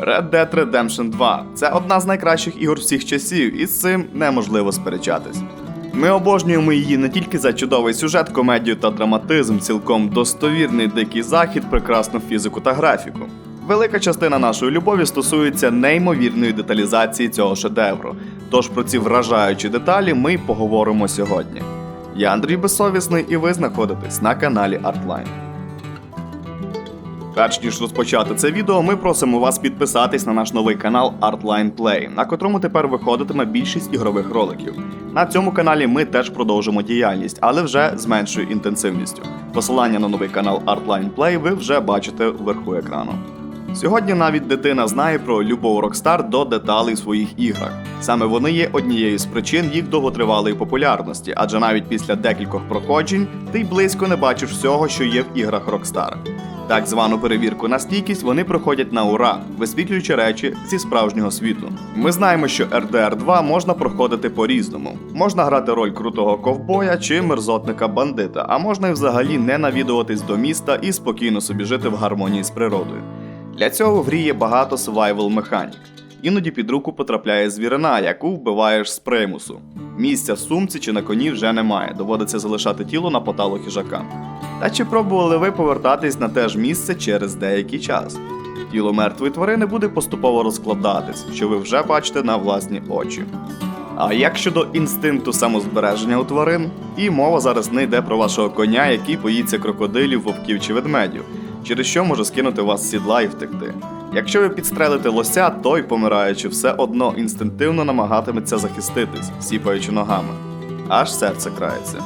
Red Dead Redemption 2 це одна з найкращих ігор всіх часів, і з цим неможливо сперечатись. Ми обожнюємо її не тільки за чудовий сюжет, комедію та драматизм, цілком достовірний дикий захід, прекрасну фізику та графіку. Велика частина нашої любові стосується неймовірної деталізації цього шедевру. Тож про ці вражаючі деталі ми й поговоримо сьогодні. Я Андрій Безсовісний, і ви знаходитесь на каналі Artline. Перш ніж розпочати це відео, ми просимо вас підписатись на наш новий канал Artline Play, на котрому тепер виходитиме більшість ігрових роликів. На цьому каналі ми теж продовжимо діяльність, але вже з меншою інтенсивністю. Посилання на новий канал Artline Play ви вже бачите вверху екрану. Сьогодні навіть дитина знає про любов Rockstar до деталей в своїх іграх. Саме вони є однією з причин їх довготривалої популярності, адже навіть після декількох проходжень ти й близько не бачиш всього, що є в іграх Rockstar. Так звану перевірку на стійкість вони проходять на ура, висвітлюючи речі зі справжнього світу. Ми знаємо, що RDR 2 можна проходити по-різному. Можна грати роль крутого ковбоя чи мерзотника бандита, а можна й взагалі не навідуватись до міста і спокійно собі жити в гармонії з природою. Для цього в грі є багато survival механік. Іноді під руку потрапляє звірина, яку вбиваєш з примусу. Місця в сумці чи на коні вже немає, доводиться залишати тіло на поталу хижака. Та чи пробували ви повертатись на те ж місце через деякий час? Тіло мертвої тварини буде поступово розкладатись, що ви вже бачите на власні очі. А як щодо інстинкту самозбереження у тварин? І мова зараз не йде про вашого коня, який боїться крокодилів, вовків чи ведмедів, через що може скинути вас сідла і втекти. Якщо ви підстрелите лося, той, помираючи, все одно інстинктивно намагатиметься захиститись, сіпаючи ногами. Аж серце крається.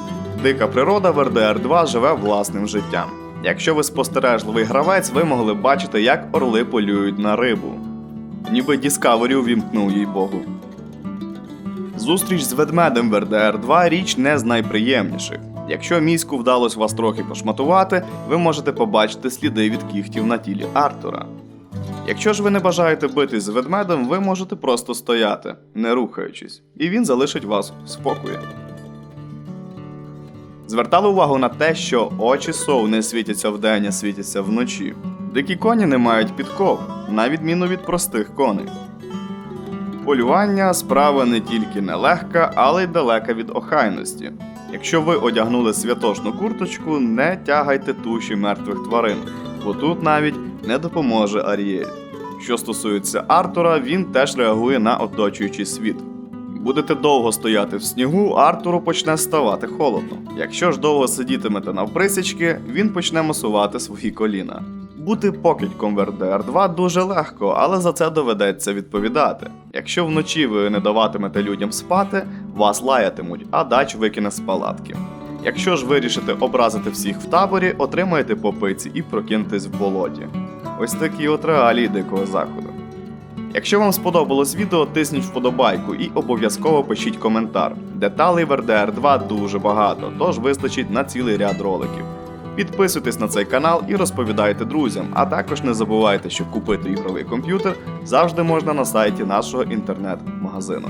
Дика природа в RDR 2 живе власним життям. Якщо ви спостережливий гравець, ви могли бачити, як орли полюють на рибу. Ніби Discovery увімкнув їй Богу. Зустріч з ведмедем в RDR 2 річ не з найприємніших. Якщо міську вдалося вас трохи пошматувати, ви можете побачити сліди від кігтів на тілі Артура. Якщо ж ви не бажаєте битись з ведмедем, ви можете просто стояти, не рухаючись, і він залишить вас в спокої. Звертали увагу на те, що очі сов не світяться вдень, а світяться вночі. Дикі коні не мають підков, на відміну від простих коней. Полювання справа не тільки нелегка, але й далека від охайності. Якщо ви одягнули святошну курточку, не тягайте туші мертвих тварин, бо тут навіть не допоможе Аріель. Що стосується Артура, він теж реагує на оточуючий світ. Будете довго стояти в снігу, Артуру почне ставати холодно. Якщо ж довго сидітимете навприсячки, він почне масувати свої коліна. Бути покидьком в RDR 2 дуже легко, але за це доведеться відповідати. Якщо вночі ви не даватимете людям спати, вас лаятимуть, а дач викине з палатки. Якщо ж вирішите образити всіх в таборі, отримаєте попиці і прокинетесь в болоті. Ось такі от реалії дикого заходу. Якщо вам сподобалось відео, тисніть вподобайку і обов'язково пишіть коментар. Деталей в RDR 2 дуже багато, тож вистачить на цілий ряд роликів. Підписуйтесь на цей канал і розповідайте друзям, а також не забувайте, що купити ігровий комп'ютер завжди можна на сайті нашого інтернет-магазину.